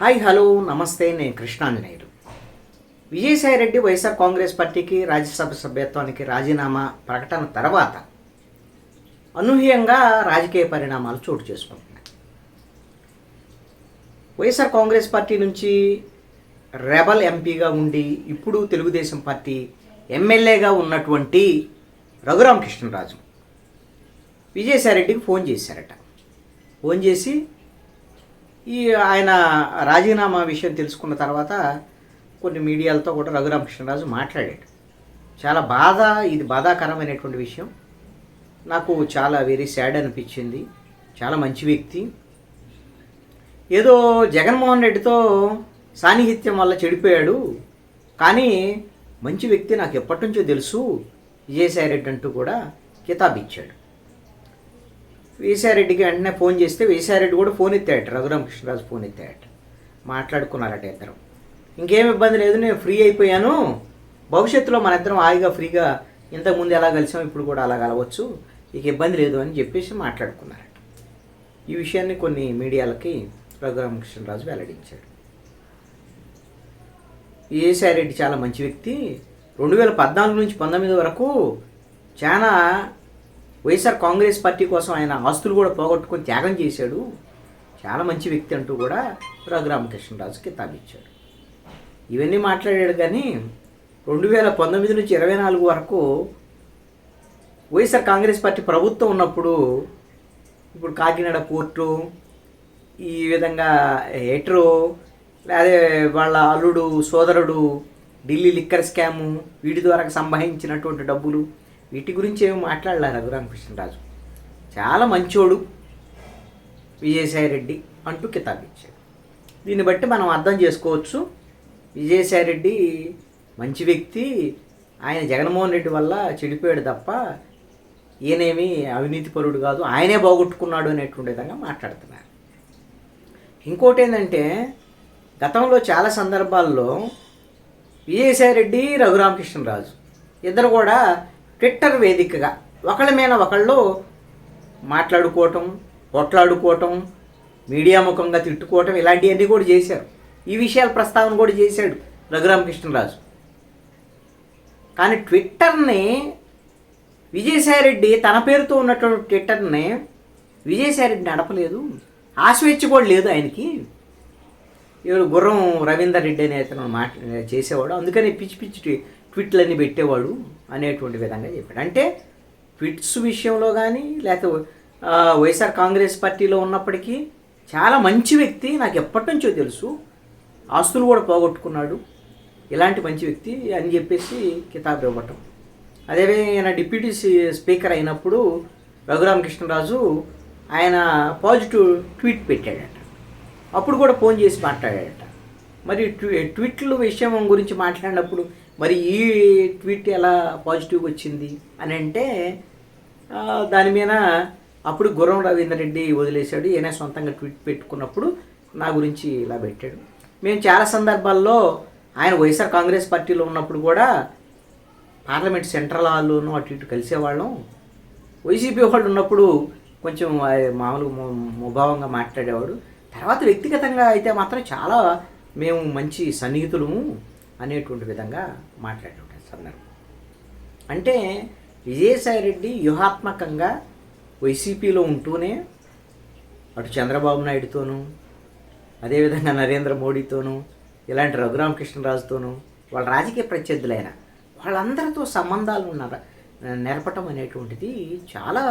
Hi hello నమస్తే నేను కృష్ణాంజనేయుడు విజయసాయిరెడ్డి వైఎస్ఆర్ కాంగ్రెస్ పార్టీకి రాజ్యసభ సభ్యత్వానికి రాజీనామా ప్రకటన తర్వాత అనూహ్యంగా రాజకీయ పరిణామాలు చోటు చేసుకుంటున్నాయి. వైఎస్ఆర్ కాంగ్రెస్ పార్టీ నుంచి రెబల్ ఎంపీగా ఉండి ఇప్పుడు తెలుగుదేశం పార్టీ ఎమ్మెల్యేగా ఉన్నటువంటి రఘురామకృష్ణరాజు విజయసాయిరెడ్డికి ఫోన్ చేశారట. ఫోన్ చేసి ఈ ఆయన రాజీనామా విషయం తెలుసుకున్న తర్వాత కొన్ని మీడియాలతో కూడా రఘురామకృష్ణరాజు మాట్లాడాడు. చాలా బాధ ఇది బాధాకరమైనటువంటి విషయం. నాకు చాలా వెరీ సాడ్ అనిపించింది. చాలా మంచి వ్యక్తి. ఏదో జగన్మోహన్ రెడ్డితో సాన్నిహిత్యం వల్ల చెడిపోయాడు. కానీ మంచి వ్యక్తి నాకు ఎప్పటి నుంచో తెలుసు. విజయసాయి రెడ్డి అంటూ కూడా కితాబిచ్చాడు. ఇచ్చాడు వెంటనే ఫోన్ చేస్తే విజయసాయిరెడ్డి కూడా ఫోన్ ఎత్తాడట రఘురామకృష్ణరాజు ఫోన్ ఎత్తాడట మాట్లాడుకున్నారట ఇద్దరం. ఇంకేం ఇబ్బంది లేదు నేను ఫ్రీ అయిపోయాను. భవిష్యత్తులో మన ఇద్దరం హాయిగా ఫ్రీగా ఇంతకుముందు ఎలా కలిసాం ఇప్పుడు కూడా అలా కలవచ్చు ఇక ఇబ్బంది లేదు అని చెప్పేసి మాట్లాడుకున్నారట. ఈ విషయాన్ని కొన్ని మీడియాలకి రఘురామకృష్ణరాజు వెల్లడించాడు. విజయసాయిరెడ్డి చాలా మంచి వ్యక్తి. రెండు వేల పద్నాలుగు నుంచి పంతొమ్మిది వరకు చాలా వైఎస్ఆర్ కాంగ్రెస్ పార్టీ కోసం ఆయన ఆస్తులు కూడా పోగొట్టుకొని త్యాగం చేశాడు. చాలా మంచి వ్యక్తి అంటూ కూడా రఘురామకృష్ణరాజు కితాబ్ ఇవన్నీ మాట్లాడాడు కానీ రెండు వేల పంతొమ్మిది నుంచి ఇరవై నాలుగు వరకు వైఎస్ఆర్ కాంగ్రెస్ పార్టీ ప్రభుత్వం ఉన్నప్పుడు ఇప్పుడు కాకినాడ పోర్టు ఈ విధంగా హెట్రో అదే వాళ్ళ అల్లుడు సోదరుడు ఢిల్లీ లిక్కర్ స్కాము వీటి ద్వారా సంపాదించినటువంటి డబ్బులు వీటి గురించి ఏమి మాట్లాడలే రఘురామకృష్ణరాజు. చాలా మంచోడు విజయసాయిరెడ్డి అంటూ కితాబు ఇచ్చాడు దీన్ని బట్టి మనం అర్థం చేసుకోవచ్చు విజయసాయిరెడ్డి మంచి వ్యక్తి ఆయన జగన్మోహన్ రెడ్డి వల్ల చెడిపోయాడు తప్ప ఈయనేమి అవినీతిపరుడు కాదు ఆయనే బాగొట్టుకున్నాడు అనేటువంటి విధంగా మాట్లాడుతున్నారు. ఇంకోటి ఏంటంటే గతంలో చాలా సందర్భాల్లో విజయసాయిరెడ్డి రఘురామకృష్ణరాజు ఇద్దరు కూడా ట్విట్టర్ వేదికగా ఒకళ్ళ మీద ఒకళ్ళు మాట్లాడుకోవటం కొట్లాడుకోవటం మీడియా ముఖంగా తిట్టుకోవటం ఇలాంటివన్నీ కూడా చేశారు. ఈ విషయాల ప్రస్తావన కూడా చేశాడు రఘురామకృష్ణరాజు. కానీ ట్విట్టర్ని విజయసాయిరెడ్డి తన పేరుతో ఉన్నటువంటి ట్విట్టర్ని విజయసాయిరెడ్డి నడపలేదు. ఆస్వేచ్ఛ కూడా లేదు ఆయనకి. ఎవరు గుర్రం రవీందర్ రెడ్డి అనే అతను మాట చేసేవాడు. అందుకని పిచ్చి పిచ్చి ట్విట్లని పెట్టేవాడు అనేటువంటి విధంగా చెప్పాడు. అంటే ట్విట్స్ విషయంలో కానీ లేకపోతే వైఎస్ఆర్ కాంగ్రెస్ పార్టీలో ఉన్నప్పటికీ చాలా మంచి వ్యక్తి నాకు ఎప్పటి నుంచో తెలుసు. ఆస్తులు కూడా పోగొట్టుకున్నాడు. ఇలాంటి మంచి వ్యక్తి అని చెప్పేసి కితాబ్ ఇవ్వటం. అదే ఆయన డిప్యూటీ స్పీకర్ అయినప్పుడు రఘురామకృష్ణరాజు ఆయన పాజిటివ్ ట్వీట్ పెట్టాడట. అప్పుడు కూడా ఫోన్ చేసి మాట్లాడాడట. మరి ట్వీ ట్వీట్ల విషయం గురించి మాట్లాడినప్పుడు మరి ఈ ట్వీట్ ఎలా పాజిటివ్ వచ్చింది అని అంటే దాని మీద అప్పుడు గుర్రం రవీందర్ రెడ్డి వదిలేశాడు. ఈయన సొంతంగా ట్వీట్ పెట్టుకున్నప్పుడు నా గురించి ఇలా పెట్టాడు. మేము చాలా సందర్భాల్లో ఆయన వైఎస్ఆర్ కాంగ్రెస్ పార్టీలో ఉన్నప్పుడు కూడా పార్లమెంట్ సెంట్రల్ హాల్లోనూ అటు ఇటు కలిసేవాళ్ళం. వైసీపీ వాళ్ళు ఉన్నప్పుడు కొంచెం మామూలుగా ముభావంగా మాట్లాడేవాడు. తర్వాత వ్యక్తిగతంగా అయితే మాత్రం చాలా మేము మంచి సన్నిహితులము. అనేటువంటి విధంగా మాట్లాడేటువంటి సందర్భం. అంటే విజయసాయిరెడ్డి వ్యూహాత్మకంగా వైసీపీలో ఉంటూనే అటు చంద్రబాబు నాయుడుతోనూ అదేవిధంగా నరేంద్ర మోడీతోనూ ఇలాంటి రఘురామకృష్ణరాజుతోనూ వాళ్ళ రాజకీయ ప్రత్యర్థులైన వాళ్ళందరితో సంబంధాలు ఉన్నారు నెరపటం అనేటువంటిది చాలా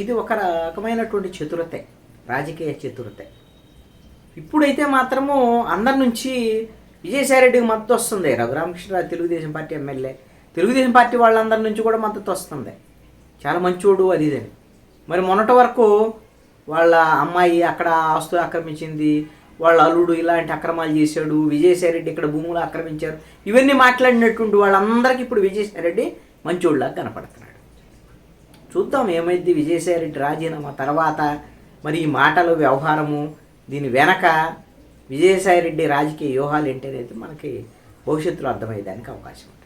ఇది ఒక రకమైనటువంటి చతురతే రాజకీయ చతురతే. ఇప్పుడైతే మాత్రము అందరి నుంచి విజయసాయిరెడ్డికి మద్దతు వస్తుంది. Raghurama Krishna Rao Telugu Desam party MLA. Telugu Desam party వాళ్ళందరి నుంచి కూడా మద్దతు వస్తుంది. చాలా మంచోడు అది ఇదని మరి మొన్నటి వరకు వాళ్ళ అమ్మాయి అక్కడ ఆస్తులు ఆక్రమించింది వాళ్ళ అల్లుడు ఇలాంటి అక్రమాలు చేశాడు విజయసాయిరెడ్డి ఇక్కడ భూములు ఆక్రమించారు. ఇవన్నీ మాట్లాడినటువంటి వాళ్ళందరికీ ఇప్పుడు విజయసాయిరెడ్డి మంచోళ్ళగా కనపడుతున్నాడు. చూద్దాం ఏమైంది విజయసాయిరెడ్డి రాజీనామా తర్వాత మరి ఈ మాటలు వ్యవహారము దీని వెనక విజయసాయిరెడ్డి రాజకీయ వ్యూహాలు ఏంటి అనేది మనకి భవిష్యత్తులో అర్థమయ్యేదానికి అవకాశం ఉంది.